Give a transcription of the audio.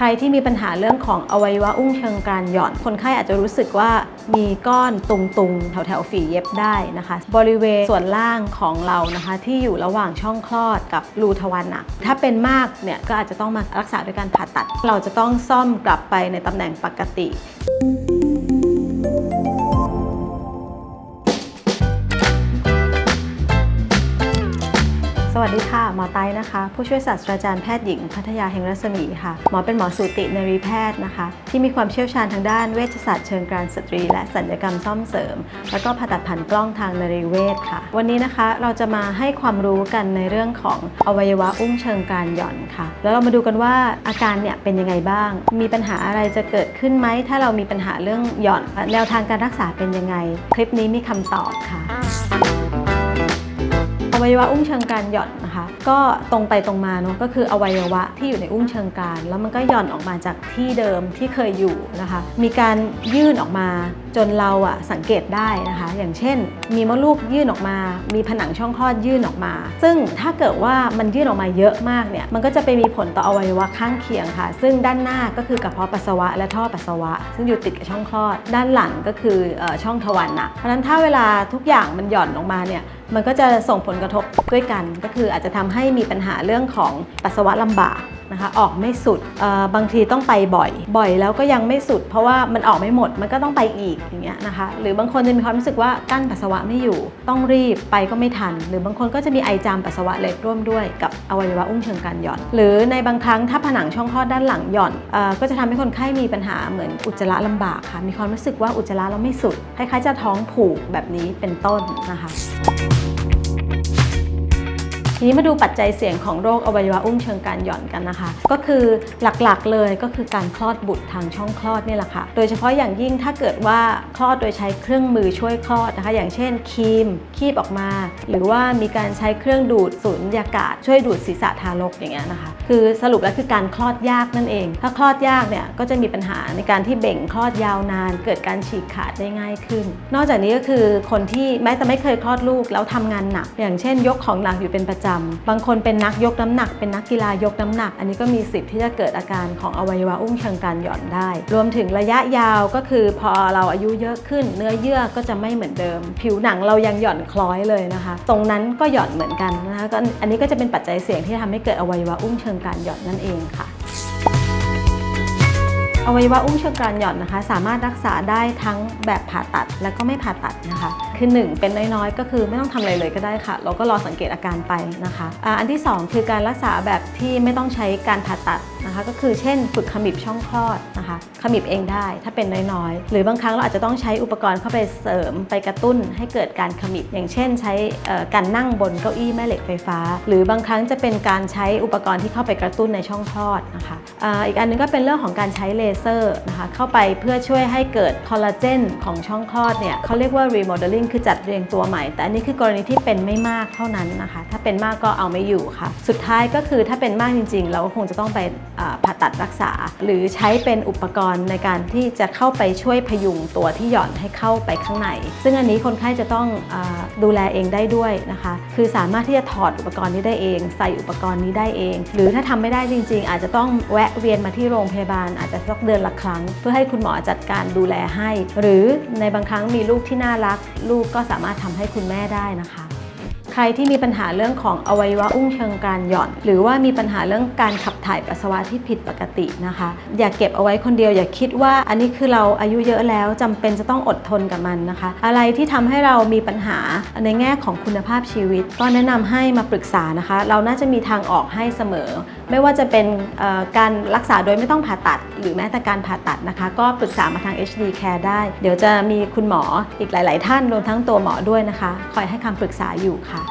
ใครที่มีปัญหาเรื่องของอวัยวะอุ้งเชิงกรานหย่อน คนไข้อาจจะรู้สึกว่ามีก้อนตุงๆ แถวๆฝีเย็บได้นะคะ บริเวณส่วนล่างของเรานะคะ ที่อยู่ระหว่างช่องคลอดกับรูทวารหนัก ถ้าเป็นมากเนี่ยก็อาจจะต้องมารักษาด้วยการผ่าตัด เราจะต้องซ่อมกลับไปในตำแหน่งปกติ วัสดีค่ะ หมอไต้นะคะ ผู้ช่วยศาสตราจารย์แพทย์หญิง พัทยาเฮงรัศมีค่ะ หมอเป็นหมอสูตินรีแพทย์นะคะ ที่มีความเชี่ยวชาญทางด้านเวชศาสตร์เชิงกานสตรี และสัญญกรรมซ่อมเสริม แล้วก็ผ่าตัดผ่านกล้องทางนรีเวชค่ะ วันนี้นะคะเราจะมาให้ความรู้กันในเรื่องของอวัยวะอุ้งเชิงกรานหย่อนค่ะ แล้วเรามาดูกันว่าอาการเนี่ยเป็นยังไงบ้าง มีปัญหาอะไรจะเกิดขึ้นไหมถ้าเรามีปัญหาเรื่องหย่อน แนวทางการรักษาเป็นยังไง คลิปนี้มีคำตอบค่ะ วัยวะอุ้งเชิงกรานหย่อนนะคะก็ตรงไปตรงมาเนาะก็คืออวัยวะที่อยู่ในอุ้งเชิงกรานแล้วมันก็หย่อนออกมาจากที่เดิมที่เคยอยู่นะคะ มีการยื่นออกมา จนเราอะสังเกตได้นะคะ อย่างเช่น มีมดลูกยื่นออกมา มีผนังช่องคลอดยื่นออกมา ซึ่งถ้าเกิดว่ามันยื่นออกมาเยอะมากเนี่ยมันก็จะไปมีผลต่ออวัยวะข้างเคียงค่ะ ซึ่งด้านหน้าก็คือกระเพาะปัสสาวะและท่อปัสสาวะ ซึ่งอยู่ติดกับช่องคลอด ด้านหลังก็คือออช่องทวารหนักเพราะฉะนั้นถ้าเวลาทุกอย่างมันหย่อนออกมาเนี่ยมันก็จะส่งผลกระทบด้วยกัน ก็คืออาจจะทำให้มีปัญหาเรื่องของปัสสาวะลำบาก นะคะออกไม่สุดบางทีต้องไปบ่อย บ่อยแล้วก็ยังไม่สุด เพราะว่ามันออกไม่หมดมันก็ต้องไปอีกอย่างเงี้ยนะคะหรือบางคนจะมีความรู้สึกว่ากั้นปัสสาวะไม่อยู่ ต้องรีบไปก็ไม่ทัน หรือบางคนก็จะมีไอจามปัสสาวะเล็กร่วมด้วยกับอวัยวะอุ้งเชิงกรานหย่อน หรือในบางครั้งถ้าผนังช่องคลอดด้านหลังหย่อนอก็จะทำให้คนไข้มีปัญหาเหมือนอุจจาระลำบากค่ะมีความรู้สึกว่าอุจจาระเราไม่สุดคล้ายๆจะท้องผูกแบบนี้เป็นต้นนะคะ ทีนี้มาดูปัจจัยเสี่ยงของโรคอวัยวะอุ้งเชิงกานหย่อนกันนะคะ ก็คือหลักๆเลยก็คือการคลอดบุตรทางช่องคลอดนี่แหละค่ะ โดยเฉพาะอย่างยิ่งถ้าเกิดว่าคลอดโดยใช้เครื่องมือช่วยคลอดนะคะ อย่างเช่นครีมคีบออกมา หรือว่ามีการใช้เครื่องดูดสูญญากาศ ช่วยดูดศีรษะทารกอย่างเงี้ยนะคะ คือสรุปแล้วคือการคลอดยากนั่นเอง ถ้าคลอดยากเนี่ยก็จะมีปัญหาในการที่เบ่งคลอดยาวนาน เกิดการฉีกขาดได้ง่ายขึ้น นอกจากนี้ก็คือคนที่แม้แต่ไม่เคยคลอดลูกแล้วทำงานหนัก อย่างเช่น ยกของหนักอยู่เป็นประจำบางคนเป็นนักยกน้ำหนัก เป็นนักกีฬายกน้ำหนัก อันนี้ก็มีสิทธิ์ที่จะเกิดอาการของอวัยวะอุ้งเชิงกรานหย่อนได้ รวมถึงระยะยาวก็คือพอเราอายุเยอะขึ้น เนื้อเยื่อก็จะไม่เหมือนเดิม ผิวหนังเรายังหย่อนคล้อยเลยนะคะ ตรงนั้นก็หย่อนเหมือนกันนะคะก็อันนี้ก็จะเป็นปัจจัยเสี่ยงที่ทำให้เกิดอวัยวะอุ้งเชิงกรานหย่อนนั่นเองค่ะ อวัยวะอุ้งเชิงกรานหย่อนนะคะ สามารถรักษาได้ทั้งแบบผ่าตัดและก็ไม่ผ่าตัดนะคะ คือ 1 เป็นน้อยๆ ก็คือไม่ต้องทำอะไรเลยก็ได้ค่ะ เราก็รอสังเกตอาการไปนะคะอาอันที่ 2 คือการรักษาแบบที่ไม่ต้องใช้การผ่าตัดนะคะก็คือเช่นฝึกขมิบช่องคลอดนะคะขมิบเองได้ถ้าเป็นน้อยๆ หรือบางครั้งเราอาจจะต้องใช้อุปกรณ์เข้าไปเสริมไปกระตุ้นให้เกิดการขมิบอย่างเช่น ใช้การนั่งบนเก้าอี้แม่เหล็กไฟฟ้า หรือบางครั้งจะเป็นการใช้อุปกรณ์ที่เข้าไปกระตุ้นในช่องคลอดนะคะอ,อีกอันหนึงก็เป็นเรื่องของการใช้เลเซอร์นะคะเข้าไปเพื่อช่วยให้เกิดคอลลาเจนของช่องคลอดเนี่ยเขาเรียกว่า remodeling คือจัดเรียงตัวใหม่ แต่อันนี้คือกรณีที่เป็นไม่มากเท่านั้นนะคะ ถ้าเป็นมากก็เอาไม่อยู่ค่ะ สุดท้ายก็คือถ้าเป็นมากจริง ๆ เราก็คงจะต้องไปผ่าตัดรักษา หรือใช้เป็นอุปกรณ์ในการที่จะเข้าไปช่วยพยุงตัวที่หย่อนให้เข้าไปข้างใน ซึ่งอันนี้คนไข้จะต้องอดูแลเองได้ด้วยนะคะ คือสามารถที่จะถอดอุปกรณ์นี้ได้เอง ใส่อุปกรณ์นี้ได้เอง หรือถ้าทำไม่ได้จริง ๆ อาจจะต้องแวะเวียนมาที่โรงพยาบาลอาจจะสักเดือนละครั้ง เพื่อให้คุณหมอจัดการดูแลให้ หรือในบางครั้งมีลูกที่น่ารัก ลูกก็สามารถทำให้คุณแม่ได้นะคะใครที่มีปัญหาเรื่องของอวัยวะอุ้งเชิงกรานหย่อน หรือว่ามีปัญหาเรื่องการขับ ถ่ายปัสสาวะที่ผิดปกตินะคะ อย่าเก็บเอาไว้คนเดียว อย่าคิดว่าอันนี้คือเราอายุเยอะแล้วจำเป็นจะต้องอดทนกับมันนะคะ อะไรที่ทำให้เรามีปัญหาในแง่ของคุณภาพชีวิต ก็แนะนำให้มาปรึกษานะคะ เราน่าจะมีทางออกให้เสมอ ไม่ว่าจะเป็นการรักษาโดยไม่ต้องผ่าตัด หรือแม้แต่การผ่าตัดนะคะ ก็ปรึกษามาทาง HD Care ได้ เดี๋ยวจะมีคุณหมออีกหลาย ๆ ท่านรวมทั้งตัวหมอด้วยนะคะ คอยให้คำปรึกษาอยู่ค่ะ